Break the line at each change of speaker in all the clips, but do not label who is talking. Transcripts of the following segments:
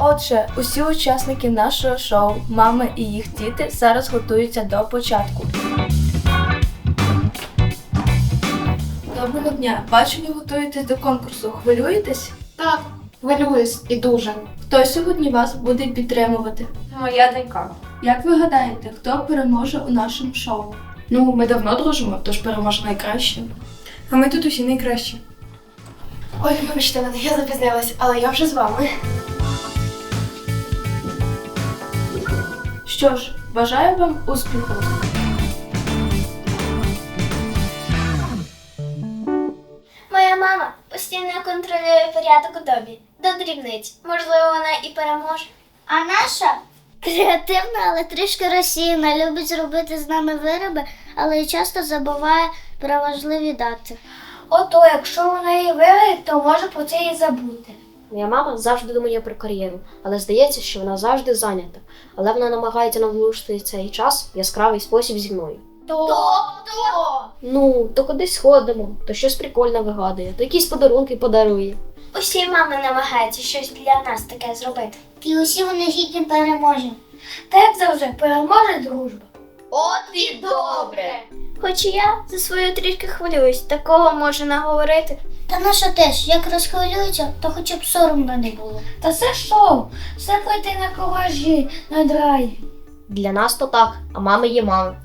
Отже, усі учасники нашого шоу, мами і їх діти зараз готуються до початку. Доброго дня! Бачу, ви готуєтесь до конкурсу. Хвилюєтесь?
Так, хвилююсь і дуже.
Хто сьогодні вас буде підтримувати?
Моя донька.
Як ви гадаєте, хто переможе у нашому шоу?
Ну, ми давно дружимо, тож переможе найкраще. А ми тут усі найкращі.
Ой, вибачте мене, я запізнилась, але я вже з вами.
Що ж, бажаю вам успіху!
Моя мама постійно контролює порядок у домі до дрібниць. Можливо, вона і переможе. А наша креативна, але трішки розсіяна, любить зробити з нами вироби, але й часто забуває про важливі дати. Ото, якщо вона її виграє, то може про це і забути.
Моя мама завжди думає про кар'єру, але здається, що вона завжди зайнята. Але вона намагається навлушити цей час в яскравий спосіб зі мною.
Тобто?
Ну, то кудись сходимо, то щось прикольне вигадує, то якісь подарунки подарує.
Усі мами намагаються щось для нас таке зробити. І усі вони гідні переможемо. Та як завжди, переможе дружба. От і добре. Хоч і я за свою трішки хвилююсь, такого може наговорити. Та наша теж, як розхвилюється, то хоча б соромно не було. Та це шоу, все пройти на коражі, на драйві.
Для нас то так, а мами є мами.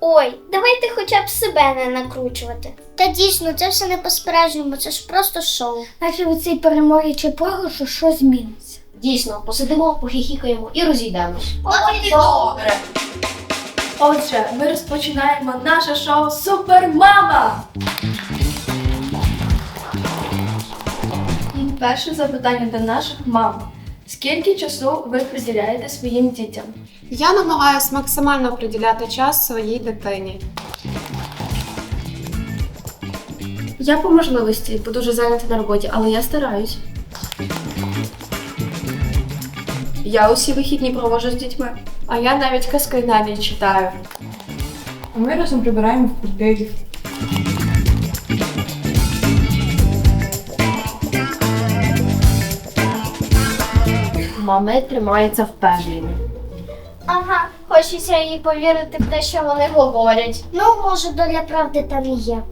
Ой, давайте хоча б себе не накручувати. Та дійсно, це все не по-справжньому, це ж просто шоу. Наче у цій перемогі чи програшу щось зміниться.
Дійсно, посидимо, похихікаємо і розійдемось.
От і добре.
Отже, ми розпочинаємо наше шоу Супермама! І перше запитання до наших мам. Скільки часу ви приділяєте своїм дітям?
Я намагаюся максимально приділяти час своїй дитині.
Я по можливості, бо дуже зайнята на роботі, але я стараюсь.
Я усі вихідні провожу з дітьми. А я навіть казки навіть читаю. Ми разом прибираємо в квартирі.
Мами тримаються впевнено.
Ага, хочеться їй повірити в те, що вони говорять. Ну, може, доля правди там і є.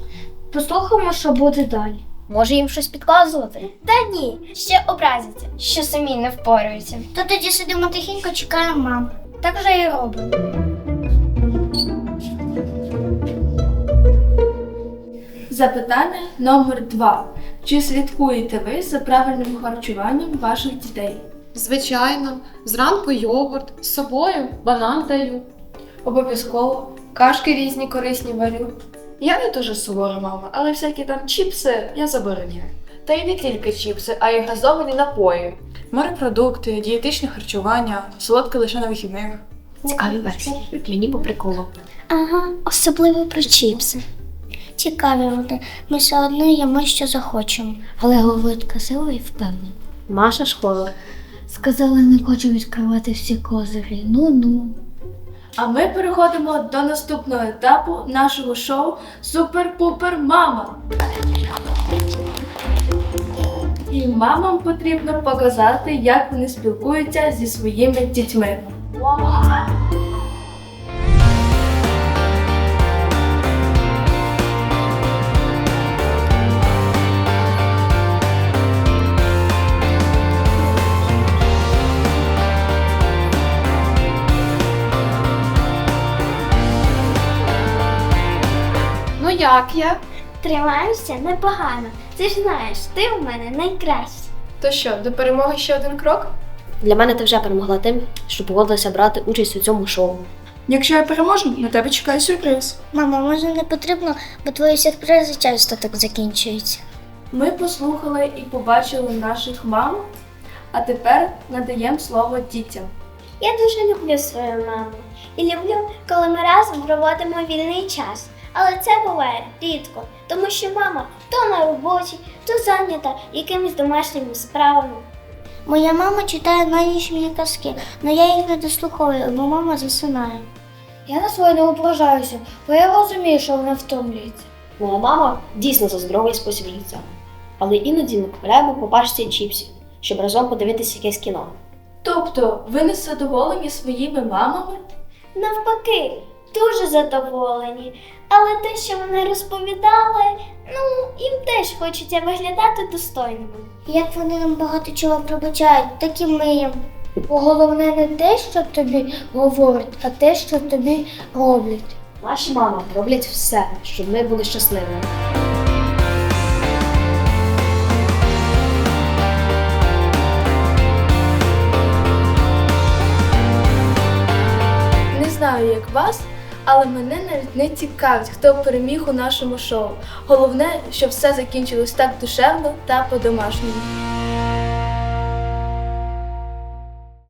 Послухаємо, що буде далі.
Може їм щось підказувати?
Та ні, ще образяться, що самі не впораються. То тоді сидимо тихенько, чекаємо маму. Так вже і робимо.
Запитання номер два. Чи слідкуєте ви за правильним харчуванням ваших дітей?
Звичайно, зранку йогурт, з собою банан даю.
Обов'язково.
Кашки різні корисні варю. Я не дуже сувора мама, але всякі там чіпси я забороняю. Та й не тільки чіпси, а й газовані напої. Морепродукти, дієтичне харчування, солодке лише на вихідних.
Цікаві версії. Мені по приколу.
Ага, особливо про чіпси. Цікаві вони. Ми все одно їмо, що захочемо. Але говорить красиво і впевнено.
Маша школа.
Сказали, не хочу відкривати всі козирі. Ну-ну.
А ми переходимо до наступного етапу нашого шоу Супер-Пупер Мама. І мамам потрібно показати, як вони спілкуються зі своїми дітьми.
Ну як я?
Тримаєшся непогано. Ти ж знаєш, ти у мене найкраща.
То що, до перемоги ще один крок?
Для мене ти вже перемогла тим, що погодилася брати участь у цьому шоу.
Якщо я переможу, на тебе чекає сюрприз.
Мама, може не потрібно, бо твої сюрпризи часто так закінчуються.
Ми послухали і побачили наших мам, а тепер надаємо слово дітям.
Я дуже люблю свою маму і люблю, коли ми разом проводимо вільний час. Але це буває рідко, тому що мама то на роботі, то зайнята якимись домашніми справами. Моя мама читає на ніч мені казки, але я їх не дослуховую, бо мама засинає. Я на свою не ображаюся, бо я розумію, що вона втомлюється.
Моя мама дійсно за здоровий спосіб життя. Але іноді ми купляємо по пачці чіпсів, щоб разом подивитися якесь кіно.
Тобто, ви не задоволені своїми мамами?
Навпаки, дуже задоволені. Але те, що вони розповідали, ну, їм теж хочеться виглядати достойними. Як вони нам багато чого пробачають, так і ми їм. Головне не те, що тобі говорять, а те, що тобі роблять.
Наші мами роблять все, щоб ми були щасливими.
Не знаю, як вас, але мене навіть не цікавить, хто переміг у нашому шоу. Головне, щоб все закінчилось так душевно та по-домашньому.